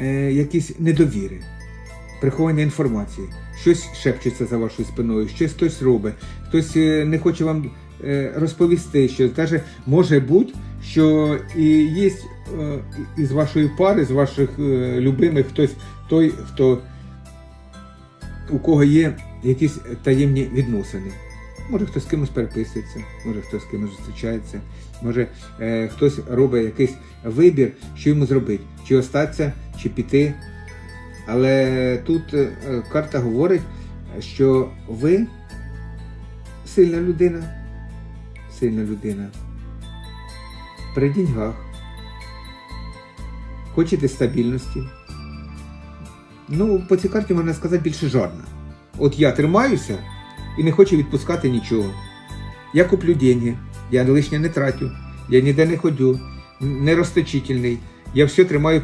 е, якісь недовіри, приховання інформації, щось шепчеться за вашою спиною, щось хтось робить, хтось е, не хоче вам е, розповісти щось. Даже може бути, що і є е, із вашої пари, з ваших е, любимих хтось той, хто у кого є якісь таємні відносини. Може хтось з кимось переписується, може хтось з кимось зустрічається, може е, хтось робить якийсь вибір, що йому зробити, чи остатися, чи піти. Але тут е, карта говорить, що ви сильна людина, сильна людина. При деньгах, хочете стабільності. Ну, по цій карті можна сказати більше жодна. От я тримаюся і не хочу відпускати нічого. Я куплю деньги, я лишнє не тратю, я ніде не ходю, не розточительний. Я все тримаю